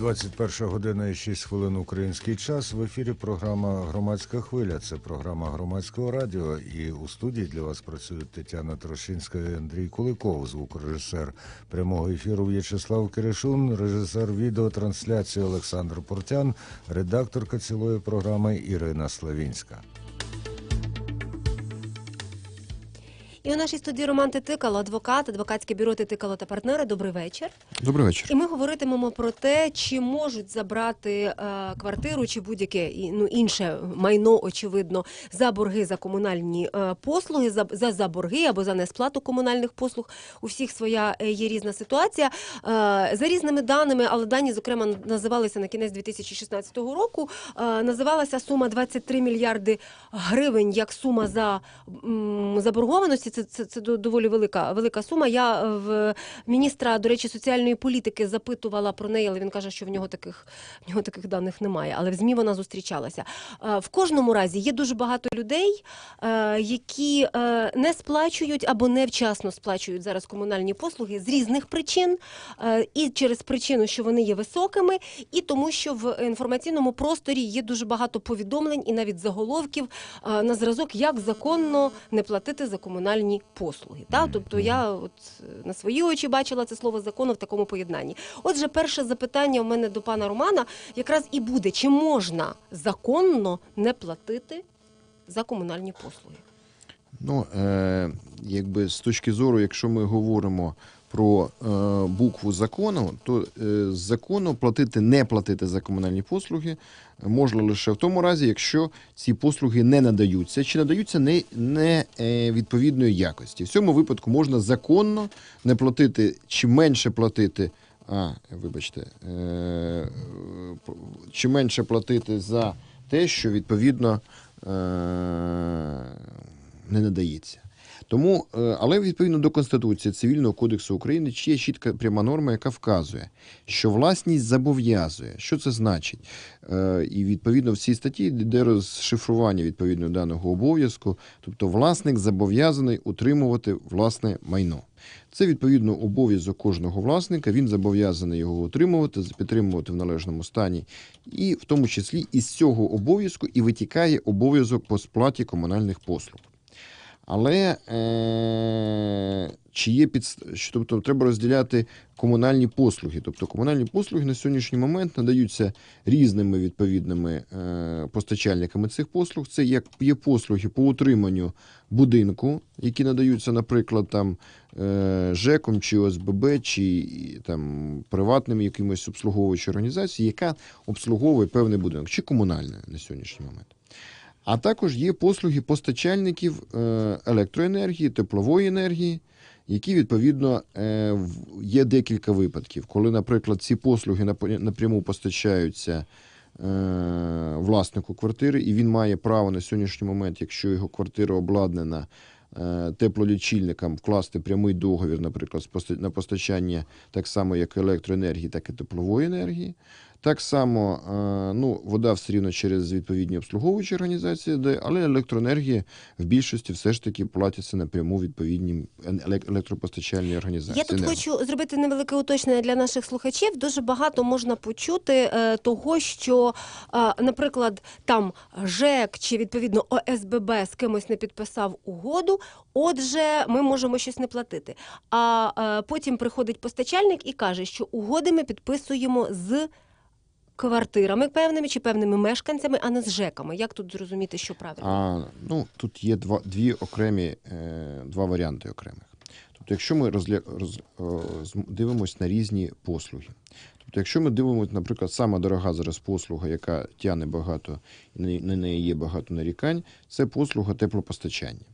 21 година і 6 хвилин український час. В ефірі програма Громадська хвиля. Це програма громадського радіо. І у студії для вас працюють Тетяна Трошинська і Андрій Куликов, звукорежисер прямого ефіру В'ячеслав Киришун, режисер відеотрансляції Олександр Портян, редакторка цілої програми Ірина Славінська. І у нашій студії Роман Титикало, адвокат, адвокатське бюро Титикало та партнери. Добрий вечір. Добрий вечір. І ми говоритимемо про те, чи можуть забрати е, квартиру чи будь-яке ну, інше майно, очевидно, за борги за комунальні е, послуги, за, за, за борги або за несплату комунальних послуг. У всіх своя е, є різна ситуація. Е, за різними даними, але дані, зокрема, називалися на кінець 2016 року. Е, називалася сума 23 мільярди гривень як сума за м, заборгованості. Це, це, це до- доволі велика, велика сума. Я е, в міністра, до речі, соціальної політики запитувала про неї, але він каже, що в нього таких, в нього таких даних немає. Але в ЗМІ вона зустрічалася. Е, В кожному разі є дуже багато людей, е, які не сплачують або невчасно сплачують зараз комунальні послуги з різних причин, і через причину, що вони є високими, і тому, що в інформаційному просторі є дуже багато повідомлень і навіть заголовків на зразок, як законно не платити за комунальні послуги. Та? Тобто я от е, на свої очі бачила це слово закону в такому поєднанні. Отже, перше запитання у мене до пана Романа якраз і буде: чи можна законно не платити за комунальні послуги? Ну, е, якби з точки зору, якщо ми говоримо про е, букву закону, то е, з закону платити, не платити за комунальні послуги можна лише в тому разі, якщо ці послуги не надаються чи надаються не, не е, відповідної якості. В цьому випадку можна законно не платити чи менше платити. А, вибачте, е, чи менше платити за те, що відповідно е, не надається. Тому, е, але відповідно до Конституції Цивільного кодексу України чи є чітка пряма норма, яка вказує, що власність зобов'язує. Що це значить? Е, І відповідно в цій статті йде розшифрування відповідно даного обов'язку, тобто власник зобов'язаний утримувати власне майно. Це відповідно обов'язок кожного власника. Він зобов'язаний його утримувати, підтримувати в належному стані, і в тому числі із цього обов'язку і витікає обов'язок по сплаті комунальних послуг. Але е, чи є під тобто треба розділяти комунальні послуги. Тобто комунальні послуги на сьогоднішній момент надаються різними відповідними е, постачальниками цих послуг. Це як є послуги по утриманню будинку, які надаються, наприклад, там е, ЖЕКом чи ОСББ, чи там приватним якимось обслуговуючою організацією, яка обслуговує певний будинок, чи комунальна на сьогоднішній момент. А також є послуги постачальників е, електроенергії, теплової енергії, які відповідно е, є декілька випадків, коли, наприклад, ці послуги напряму постачаються е, власнику квартири, і він має право на сьогоднішній момент, якщо його квартира обладнана теплолічильником, вкласти прямий договір, наприклад, на постачання так само як електроенергії, так і теплової енергії. Так само, е, ну, вода все рівно через відповідні обслуговуючі організації, де, але електроенергія в більшості все ж таки платиться напряму відповідні електропостачальні організації. Я тут Енерго. хочу зробити невелике уточнення для наших слухачів. Дуже багато можна почути е, того, що, е, наприклад, там ЖЕК чи відповідно ОСББ з кимось не підписав угоду. Отже, ми можемо щось не платити. А потім приходить постачальник і каже, що угоди ми підписуємо з. Квартирами певними чи певними мешканцями, а не з ЖЕКами. Як тут зрозуміти, що правильно? А, ну, тут є два, дві окремі, е, два варіанти окремих. Тобто, якщо ми розгля... роз... дивимося на різні послуги. Тобто, якщо ми дивимося, наприклад, сама дорога зараз послуга, яка тягне багато, на- неї є багато нарікань, це послуга теплопостачання.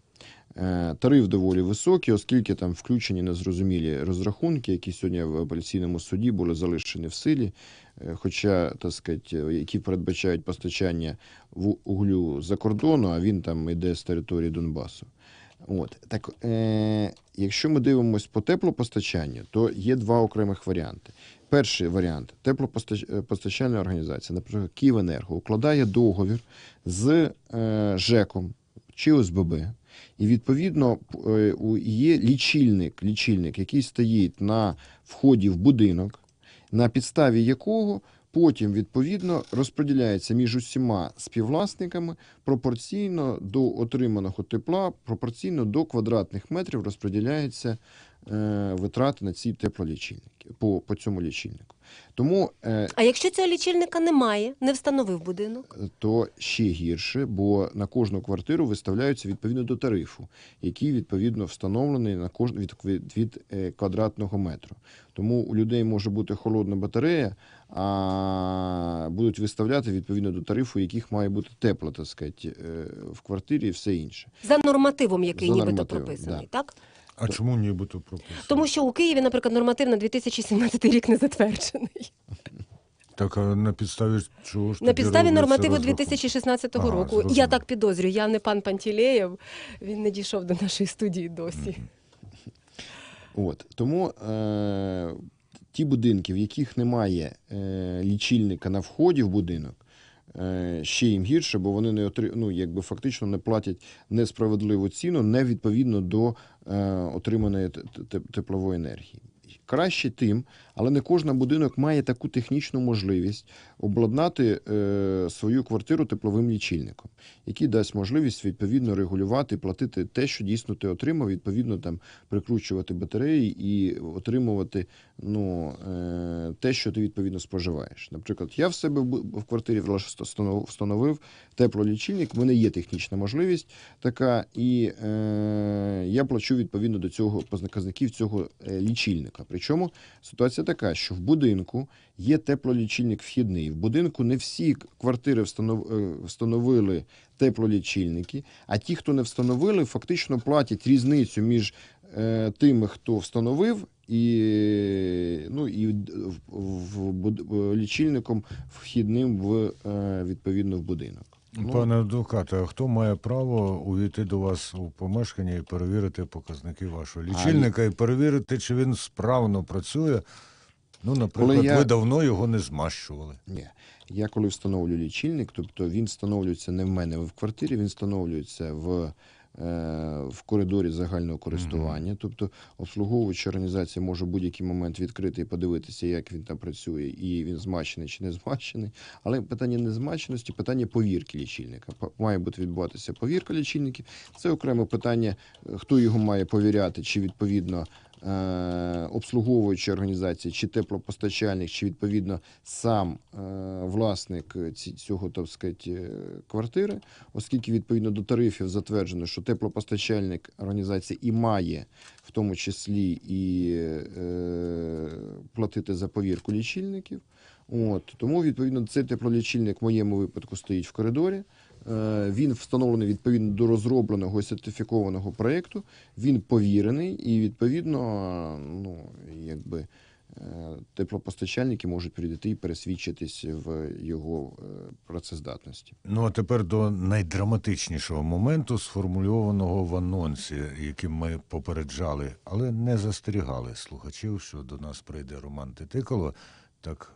Е, Тариф доволі високий, оскільки там включені незрозумілі розрахунки, які сьогодні в апеляційному суді були залишені в силі, хоча, так сказати, які передбачають постачання ву- углю за кордону, а він там йде з території Донбасу. От так, е, якщо ми дивимося по теплопостачанню, то є два окремих варіанти. Перший варіант теплопостачальна організація, наприклад, Київенерго, укладає договір з е, ЖЕКом чи ОСББ. І відповідно е, є лічильник, лічильник, який стоїть на вході в будинок, на підставі якого потім відповідно розподіляється між усіма співвласниками пропорційно до отриманого тепла, пропорційно до квадратних метрів розподіляються е, витрати на ці теплолічильники по, по цьому лічильнику. Тому е, А якщо цього лічильника немає, не встановив будинок? то ще гірше, бо на кожну квартиру виставляються відповідно до тарифу, який відповідно встановлений на кожен від, від, від е, квадратного метру. Тому у людей може бути холодна батарея, а будуть виставляти відповідно до тарифу, яких має бути тепла, так сказати, е, в квартирі і все інше. За нормативом, який За нібито прописаний, да. так? А чому нібито прописано? Тому що у Києві, наприклад, норматив на 2017 рік не затверджений. Так а на підставі чого ж На підставі нормативу 2016 Ага, року. зрозумів. Я так підозрюю, я не пан Пантілеєв, він не дійшов до нашої студії досі. От тому е, ті будинки, в яких немає е, лічильника на вході в будинок, е, ще їм гірше, бо вони не отри... ну, якби фактично не платять несправедливу ціну не відповідно до отриманої т- т- теплової енергії. Краще тим, але не кожен будинок має таку технічну можливість обладнати е, свою квартиру тепловим лічильником, який дасть можливість відповідно регулювати, платити те, що дійсно ти отримав, відповідно там прикручувати батареї і отримувати ну, е, те, що ти відповідно споживаєш. Наприклад, я в себе в квартирі встановив теплолічильник, в мене є технічна можливість така, і е, я плачу відповідно до цього показників цього е, лічильника. Причому ситуація така, що в будинку є теплолічильник вхідний. В будинку не всі квартири е, встановили теплолічильники, а ті, хто не встановили, фактично платять різницю між е, тими, хто встановив, і, ну, і в, в, в- лічильником вхідним в, е, відповідно в будинок. Ну, Пане адвокате, а хто має право увійти до вас у помешкання і перевірити показники вашого лічильника і перевірити, чи він справно працює? Ну, наприклад, я- ви давно його не змащували. Ні. Я коли встановлю лічильник, тобто він встановлюється не в мене в квартирі, він встановлюється в, е, в коридорі загального користування. Тобто обслуговуюча організація може в будь-який момент відкрити і подивитися, як він там працює, і він змащений чи не змащений. Але питання не змащеності, питання повірки лічильника. Має бути відбуватися повірка лічильників. Це окреме питання, е, хто його має повіряти, чи відповідно е, обслуговуюча організація, чи теплопостачальник, чи відповідно сам е, власник ці, цього так сказати, е, квартири, оскільки відповідно до тарифів затверджено, що теплопостачальник організація і має в тому числі і е, платити за повірку лічильників. От тому відповідно цей теплолічильник в моєму випадку стоїть в коридорі. Е, Він встановлений відповідно до розробленого сертифікованого проєкту. Він повірений і відповідно, ну якби е, теплопостачальники можуть прийти і пересвідчитись в його е, працездатності. Ну а тепер до найдраматичнішого моменту, сформульованого в анонсі, яким ми попереджали, але не застерігали слухачів, що до нас прийде Роман Титикало. Так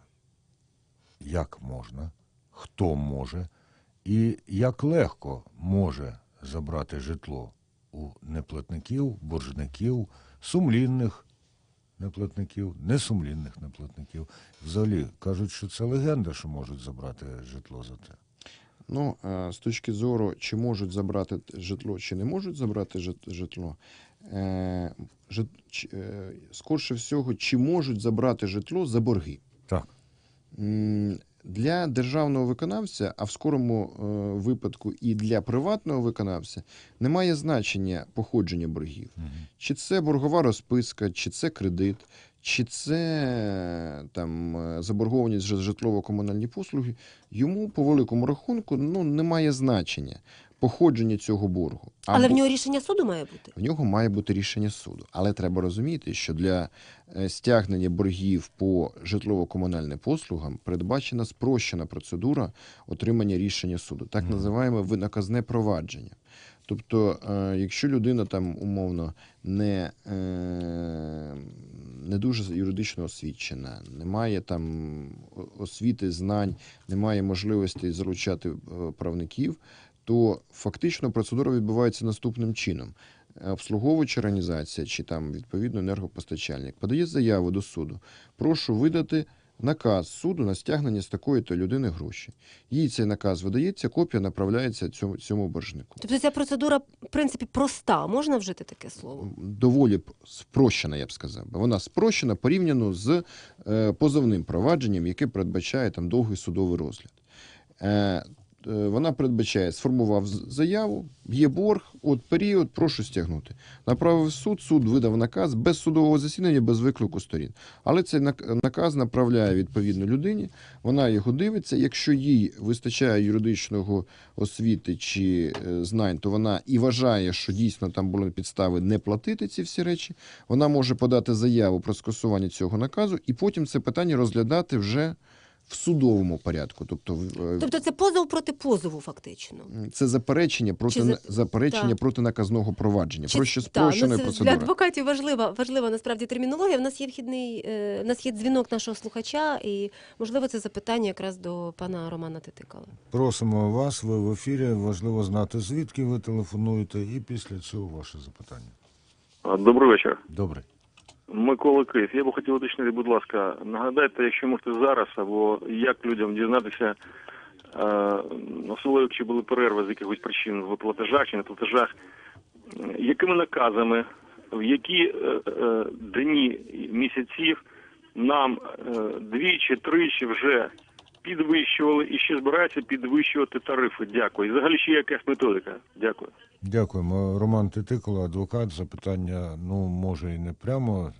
як можна, хто може і як легко може забрати житло у неплатників, боржників, сумлінних неплатників, несумлінних неплатників. Взагалі кажуть, що це легенда, що можуть забрати житло за це. Ну, е, з точки зору, чи можуть забрати житло, чи не можуть забрати житло, е, е, скорше всього, чи можуть забрати житло за борги. Так. Для державного виконавця, а в скорому е, випадку і для приватного виконавця, немає значення походження боргів. Мгм. Чи це боргова розписка, чи це кредит, чи це там е, заборгованість за житлово-комунальні послуги, йому по великому рахунку ну, немає значення походження цього боргу. Але в нього рішення суду має бути. в нього має бути рішення суду. Але треба розуміти, що для е, стягнення боргів по житлово-комунальним послугам передбачена спрощена процедура отримання рішення суду, так Мгм. називаємо винаказне провадження. Тобто, е, якщо людина там умовно не, е, не дуже юридично освічена, не має там освіти, знань, не має можливості залучати правників, то фактично процедура відбувається наступним чином. Е, Обслуговуюча організація чи там відповідно енергопостачальник подає заяву до суду. Прошу видати наказ суду на стягнення з такої то людини гроші. Їй цей наказ видається, копія направляється цьому, цьому боржнику. Тобто ця процедура, в принципі, проста. Можна вжити таке слово? доволі спрощена, я б сказав. Вона спрощена порівняно з е, позовним провадженням, яке передбачає там довгий судовий розгляд. Е, вона передбачає, сформував заяву, є борг, от період, прошу стягнути. Направив суд, суд видав наказ без судового засідання, без виклику сторін. Але цей нак- наказ направляє відповідно людині, вона його дивиться. Якщо їй вистачає юридичного освіти чи е, знань, то вона і вважає, що дійсно там були підстави не платити ці всі речі. Вона може подати заяву про скасування цього наказу, і потім це питання розглядати вже в судовому порядку. Тобто, в- е, Тобто це позов проти позову, фактично. це заперечення проти Чи за- заперечення так. проти наказного провадження. Чи- Проще та, спрощена ну, це процедура. Для адвокатів важлива, важлива насправді термінологія. В нас є вхідний, е, в нас є дзвінок нашого слухача, і можливо це запитання якраз до пана Романа Титикала. Просимо вас, ви в ефірі. Важливо знати, звідки ви телефонуєте, і після цього ваше запитання. Добрий вечір. Добре. Микола Київ. Я би хотів уточнити, будь ласка, нагадайте, якщо можете зараз, або як людям дізнатися, е, особливо якщо були перерви з якихось причин в платежах чи не платежах, якими наказами, в які е, е, дні місяців нам двічі, тричі вже підвищували і ще збираються підвищувати тарифи. Дякую. І взагалі ще якась методика. Дякую. Дякуємо. Роман Титикола, адвокат. Запитання, ну, може, і не прямо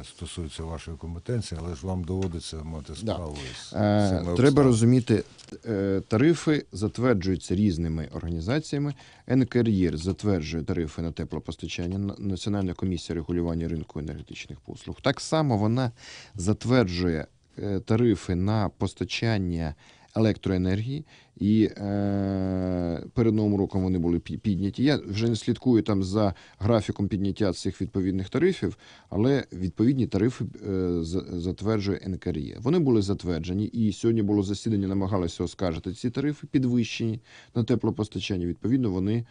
е, стосується вашої компетенції, але ж вам доводиться мати справу з Е, цими Треба обставинами. розуміти, е, тарифи затверджуються різними організаціями. НКРЄР затверджує тарифи на теплопостачання, Н- Національна комісія регулювання ринку енергетичних послуг. Так само вона затверджує тарифи на постачання електроенергії, і е, перед новим роком вони були підняті. Я вже не слідкую там за графіком підняття цих відповідних тарифів, але відповідні тарифи е, затверджує НКРЄ. Вони були затверджені, і сьогодні було засідання, намагалися оскаржити ці тарифи, підвищені на теплопостачання. Відповідно, вони е,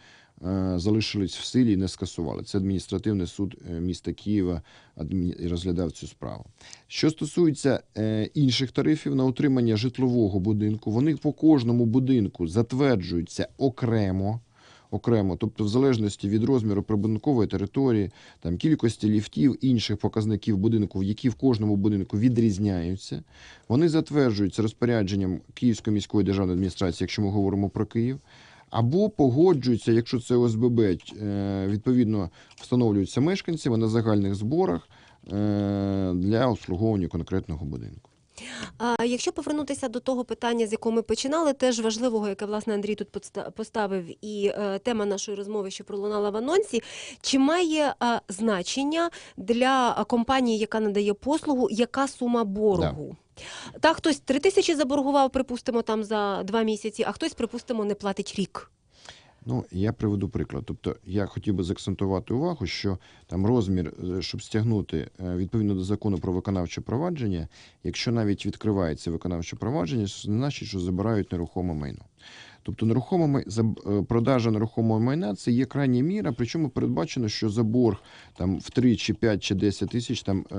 залишились в силі і не скасували. Це адміністративний суд е, міста Києва розглядав цю справу. Що стосується е, інших тарифів на утримання житлового будинку, вони по кожному будинку затверджуються окремо. Окремо, тобто, в залежності від розміру прибудинкової території, там кількості ліфтів, інших показників будинку, які в кожному будинку відрізняються, вони затверджуються розпорядженням Київської міської державної адміністрації, якщо ми говоримо про Київ, або погоджуються, якщо це ОСББ, е, відповідно встановлюються мешканцями на загальних зборах е, для обслуговування конкретного будинку. А якщо повернутися до того питання, з якого ми починали, теж важливого, яке власне Андрій тут поставив, і е, тема нашої розмови, що пролунала в анонсі, чи має значення для компанії, яка надає послугу, яка сума боргу? Та хтось три тисячі заборгував, припустимо, там за два місяці, а хтось, припустимо, не платить рік. Ну, я приведу приклад. Тобто, я хотів би заакцентувати увагу, що там розмір, е, щоб стягнути е, відповідно до закону про виконавче провадження, якщо навіть відкривається виконавче провадження, значить, що забирають нерухоме майно. Тобто заб- е, продажа нерухомого майна це є крайня міра, причому передбачено, що за борг там в 3 чи 5 чи 10 тисяч там е,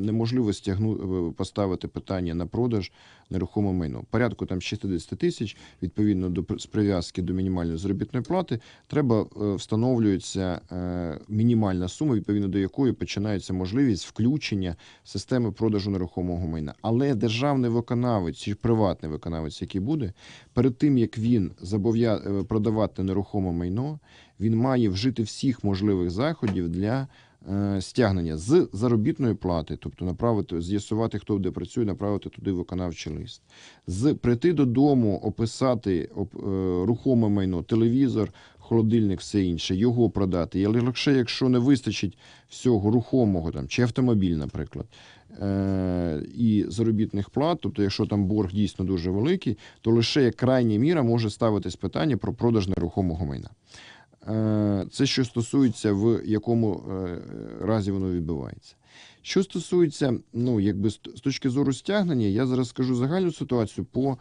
неможливо стягну, е, поставити питання на продаж нерухоме майно. Порядку там 60 тисяч, відповідно до з прив'язки до мінімальної заробітної плати, треба е, встановлюється е, мінімальна сума, відповідно до якої починається можливість включення системи продажу нерухомого майна. Але державний виконавець чи приватний виконавець, який буде, перед тим як він зобов'я е, продавати нерухоме майно, він має вжити всіх можливих заходів для стягнення з заробітної плати, тобто направити, з'ясувати, хто де працює, направити туди виконавчий лист, з прийти додому, описати оп- е, рухоме майно, телевізор, холодильник, все інше, його продати. Але лише якщо не вистачить всього рухомого там чи автомобіль, наприклад. е, І заробітних плат, тобто, якщо там борг дійсно дуже великий, то лише як крайня міра може ставитись питання про продаж нерухомого майна. Е, Це що стосується, в якому е, разі воно відбувається. Що стосується, ну якби з точки зору стягнення, я зараз скажу загальну ситуацію по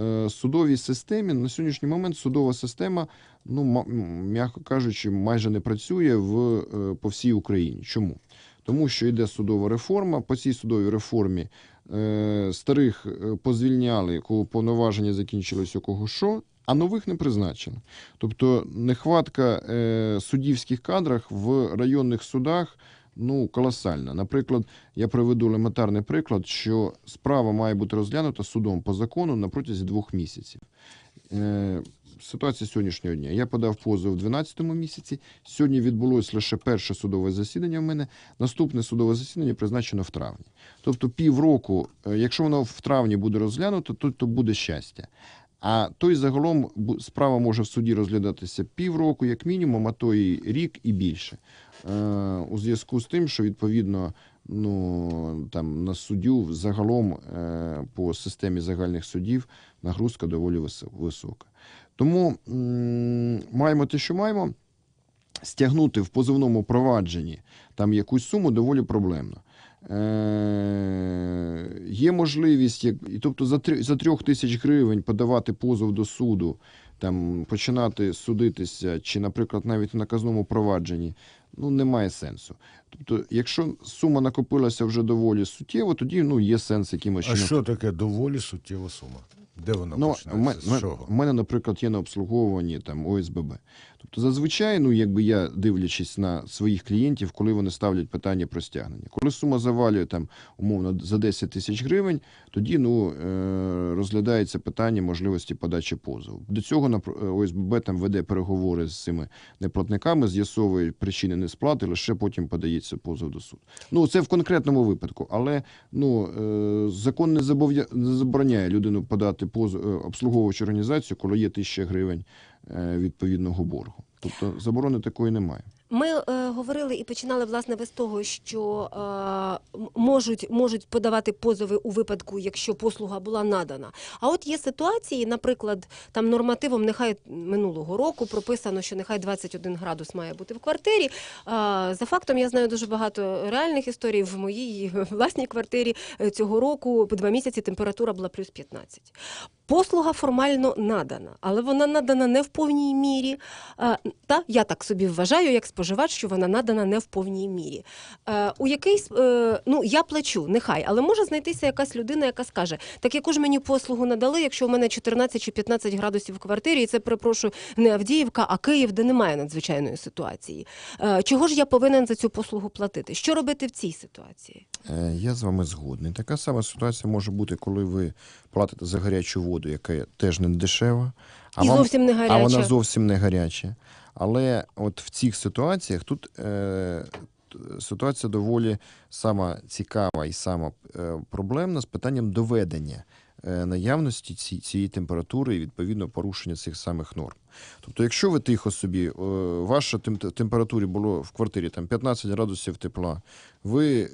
е, судовій системі. На сьогоднішній момент судова система, ну м'яко кажучи, майже не працює в, е, по всій Україні. Чому? тому що йде судова реформа. По цій судовій реформі е, старих е, позвільняли, кого повноваження закінчилось, у кого що, а нових не призначено. Тобто нехватка е, суддівських кадрах в районних судах ну, колосальна. Наприклад, я приведу елементарний приклад, що справа має бути розглянута судом по закону на протязі двох місяців. Е, Ситуація сьогоднішнього дня. Я подав позов у 12-му місяці. Сьогодні відбулось лише перше судове засідання в мене. Наступне судове засідання призначено в травні. Тобто півроку, е, якщо воно в травні буде розглянуто, то, то буде щастя. А то й загалом справа може в суді розглядатися півроку, як мінімум, а то і рік і більше. Е, у зв'язку з тим, що відповідно ну, там, на суддю загалом е, по системі загальних судів нагрузка доволі висока. Тому маємо те, що маємо. Стягнути в позовному провадженні там якусь суму доволі проблемно. Е, є можливість, як, і тобто за, три, за трьох тисяч гривень подавати позов до суду, там, починати судитися, чи, наприклад, навіть в наказному провадженні, ну, немає сенсу. Тобто, якщо сума накопилася вже доволі суттєво, тоді ну, є сенс якимось А що таке доволі суттєва сума? Де вона Ну, починається? в мене, наприклад, є на обслуговуванні там ОСББ. Тобто, зазвичай, ну якби я дивлячись на своїх клієнтів, коли вони ставлять питання про стягнення. Коли сума завалює там умовно за 10 тисяч гривень, тоді ну е, розглядається питання можливості подачі позову. До цього напр- е, ОСББ там веде переговори з цими неплатниками, з'ясовує причини несплати, лише потім подається позов до суду. Ну це в конкретному випадку, але ну е, закон не забороняє людину подати позов обслуговуючу організацію, коли є тисяча гривень відповідного боргу. Тобто заборони такої немає. Ми е, говорили і починали власне ви з того, що е, можуть, можуть подавати позови у випадку, якщо послуга була надана. А от є ситуації, наприклад, там нормативом нехай минулого року прописано, що нехай 21 градус має бути в квартирі. Е, за фактом я знаю дуже багато реальних історій. В моїй власній квартирі е, цього року по два місяці температура була плюс 15. Послуга формально надана, але вона надана не в повній мірі. Та я так собі вважаю, як споживач, що вона надана не в повній мірі. Е, У якийсь е, ну я плачу, нехай, але може знайтися якась людина, яка скаже: так яку ж мені послугу надали, якщо у мене 14 чи 15 градусів в квартирі, і це перепрошую не Авдіївка, а Київ, де немає надзвичайної ситуації. Е, Чого ж я повинен за цю послугу платити? Що робити в цій ситуації? Я з вами згодний. Така сама ситуація може бути, коли ви платите за гарячу воду, яка теж не дешева, а, І вам- зовсім не а вона зовсім не гаряча. Але от в цих ситуаціях тут е, ситуація доволі сама цікава і сама е, проблемна з питанням доведення е, наявності ці, цієї температури і відповідно порушення цих самих норм. Тобто, якщо ви тихо собі, е, ваша тем- температурі було в квартирі там 15 градусів тепла, ви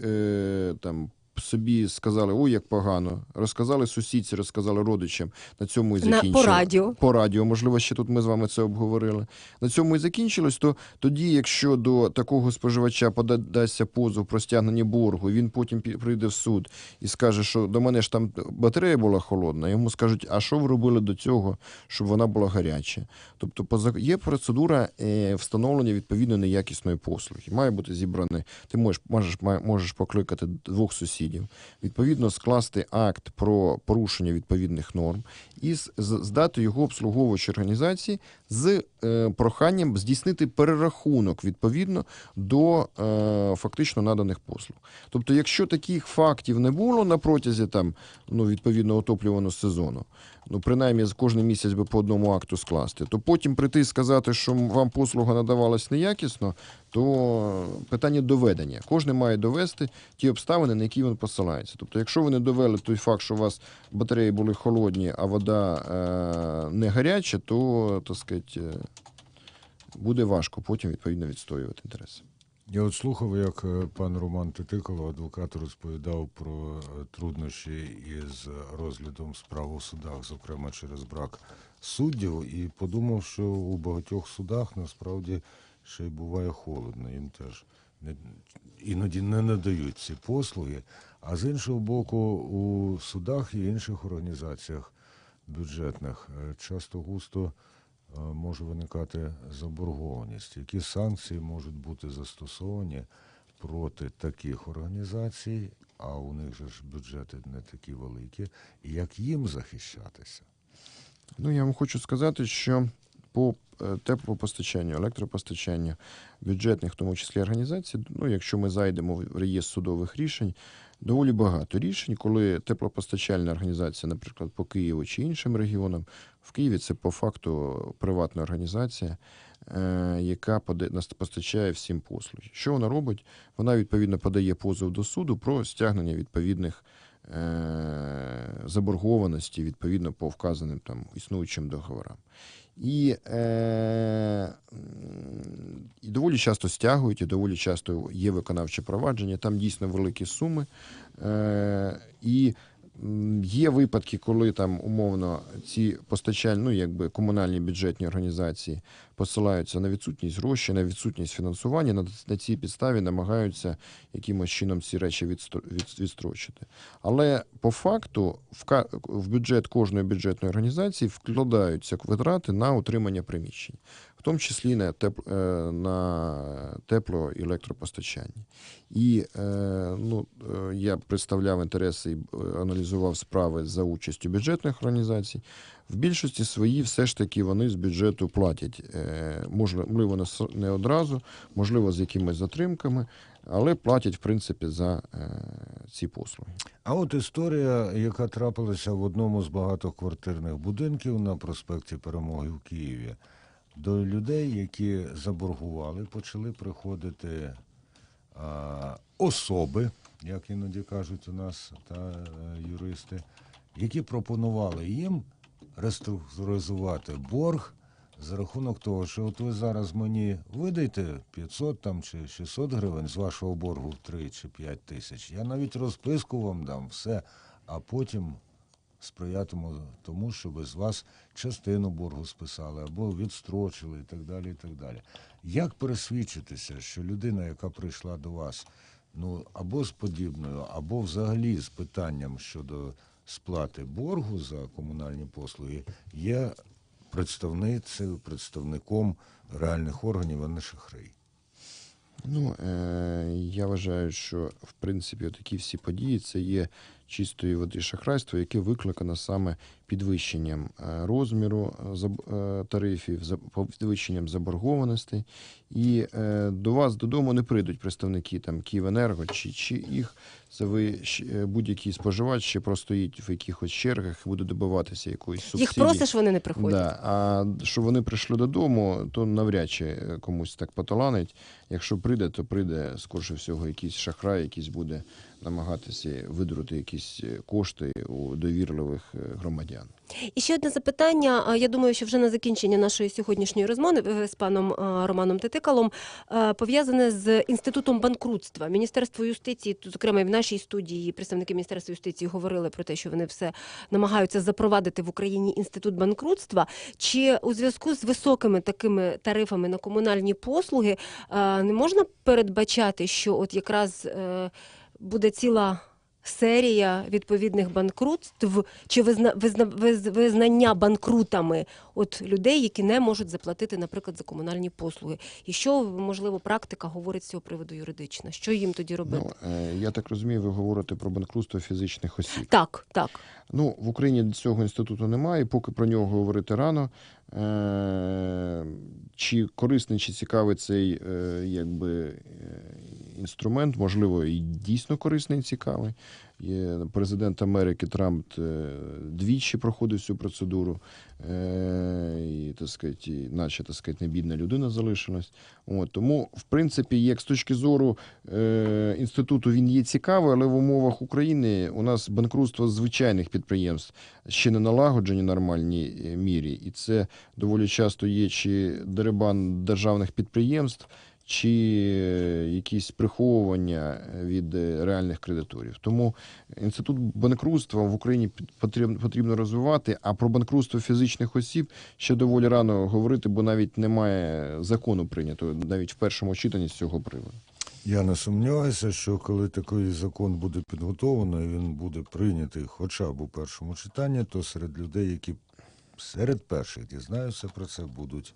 там. Собі сказали, ой, як погано. Розказали сусідці, розказали родичам. На цьому і На- по радіо. По радіо, можливо, ще тут ми з вами це обговорили. На цьому і закінчилось. То тоді, якщо до такого споживача подасться позов про стягнення боргу, він потім прийде в суд і скаже, що до мене ж там батарея була холодна. Йому скажуть, а що ви робили до цього, щоб вона була гаряча? Тобто, є процедура е, встановлення відповідно неякісної послуги. Має бути зібраний. Ти можеш, можеш, можеш покликати двох сусідів, відповідно скласти акт про порушення відповідних норм і здати його обслуговуючій організації з е, проханням здійснити перерахунок відповідно до е, фактично наданих послуг. Тобто, якщо таких фактів не було на протязі там ну відповідно отоплюваного сезону, ну принаймні з кожен місяць би по одному акту скласти, то потім прийти і сказати, що вам послуга надавалась неякісно, то питання доведення. Кожен має довести ті обставини, на які він посилається. Тобто, якщо ви не довели той факт, що у вас батареї були холодні, а вода е, не гаряча, то так сказати, е, буде важко потім відповідно відстоювати інтереси. Я от слухав, як е, пан Роман Титикало, адвокат, розповідав про е, труднощі із розглядом справ у судах, зокрема через брак суддів, і подумав, що у багатьох судах насправді ще й буває холодно. Їм теж іноді не надають ці послуги. А з іншого боку, у судах і інших організаціях бюджетних часто густо може виникати заборгованість. Які санкції можуть бути застосовані проти таких організацій, а у них же ж бюджети не такі великі, і як їм захищатися? Ну, я вам хочу сказати, що по е, теплопостачанню, електропостачанню бюджетних, в тому числі організацій, ну, якщо ми зайдемо в реєстр судових рішень, доволі багато рішень, коли теплопостачальна організація, наприклад, по Києву чи іншим регіонам, в Києві це по факту приватна організація, е, яка постачає всім послуги. Що вона робить? Вона відповідно подає позов до суду про стягнення відповідних е, заборгованості відповідно по вказаним там існуючим договорам. І, е, і доволі часто стягують, і доволі часто є виконавче провадження, там дійсно великі суми. Е, і є випадки, коли там умовно ці постачальні, ну якби комунальні бюджетні організації посилаються на відсутність грошей, на відсутність фінансування, на, на цій підставі намагаються якимось чином ці речі відстро- від- відстрочити. Але по факту в, в бюджет кожної бюджетної організації вкладаються витрати на утримання приміщень, в тому числі на, теп, е, на тепло і електропостачання. І е, ну, е, я представляв інтереси і аналізував справи за участю бюджетних організацій. В більшості своїй все ж таки вони з бюджету платять. Е, можливо, не одразу, можливо, з якимись затримками, але платять, в принципі, за е, ці послуги. А от історія, яка трапилася в одному з багатоквартирних будинків на проспекті Перемоги в Києві. До людей, які заборгували, почали приходити особи, як іноді кажуть у нас та е, юристи, які пропонували їм реструктуризувати борг за рахунок того, що от ви зараз мені видайте 500 там чи 600 гривень з вашого боргу в 3 чи 5 тисяч. Я навіть розписку вам дам, все, а потім сприятиму тому, щоб з вас частину боргу списали або відстрочили і так далі. і так далі. Як пересвідчитися, що людина, яка прийшла до вас, ну або з подібною, або взагалі з питанням щодо сплати боргу за комунальні послуги, є представницею, представником реальних органів, а не шахрай? Ну, е, я вважаю, що в принципі такі всі події це є чистої води шахрайство, яке викликано саме підвищенням е, розміру е, е, тарифів, підвищенням заборгованостей. І до вас додому не прийдуть представники там Київенерго чи, чи їх. Це ви будь-який споживач ще простоїть в якихось чергах і буде добиватися якоїсь субсидії. Їх просиш, вони не приходять. Да. А що вони прийшли додому, то навряд чи комусь так поталанить. Якщо прийде, то прийде, скорше всього, якийсь шахрай, якийсь буде намагатися видурити якісь е, кошти у довірливих е, громадян. І ще одне запитання. Я думаю, що вже на закінчення нашої сьогоднішньої розмови е, з паном Романом Титикалом е, пов'язане з інститутом банкрутства. Міністерство юстиції, зокрема, і в нашій студії представники Міністерства юстиції говорили про те, що вони все намагаються запровадити в Україні інститут банкрутства. Чи у зв'язку з високими такими тарифами на комунальні послуги не можна передбачати, що от якраз буде ціла серія відповідних банкрутств чи визна, визна, визнання банкрутами от людей, які не можуть заплатити, наприклад, за комунальні послуги. І що можливо практика говорить з цього приводу юридично? Що їм тоді робити? Ну, е, я так розумію, ви говорите про банкрутство фізичних осіб. Так, так. Ну, в Україні цього інституту немає, поки про нього говорити рано. Е, Чи корисний, чи цікавий цей е, якби, інструмент, можливо, і дійсно корисний і цікавий. Є Президент Америки Трамп е, двічі проходив цю процедуру, е, і, так сказати, наче так сказати, не бідна людина залишилась. От, тому, в принципі, як з точки зору е, інституту він є цікавий, але в умовах України у нас банкрутство звичайних підприємств ще не налагоджені в нормальній мірі, і це доволі часто є чи дерибан державних підприємств. Чи е, якісь приховування від е, реальних кредиторів. Тому інститут банкрутства в Україні потрібно, розвивати, а про банкрутство фізичних осіб ще доволі рано говорити, бо навіть немає закону прийнятого, навіть в першому читанні з цього приводу. Я не сумніваюся, що коли такий закон буде підготовлено і він буде прийнятий хоча б у першому читанні, то серед людей, які серед перших дізнаються про це, будуть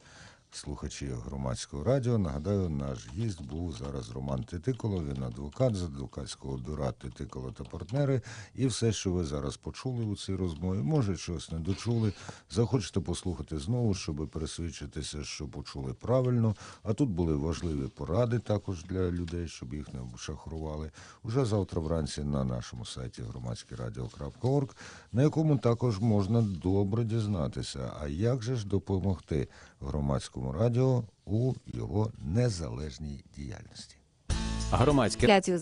слухачі громадського радіо. Нагадаю, наш гість був зараз Роман Титиколо. Він адвокат з адвокатського бюра Титиколо та партнери. І все, що ви зараз почули у цій розмові, може щось не дочули. Захочете послухати знову, щоб пересвідчитися, що почули правильно. А тут були важливі поради також для людей, щоб їх не шахрували. Уже завтра вранці на нашому сайті громадськерадіо.орг, на якому також можна добре дізнатися, а як же ж допомогти громадському радіо у його незалежній діяльності. Громадське забезпечення.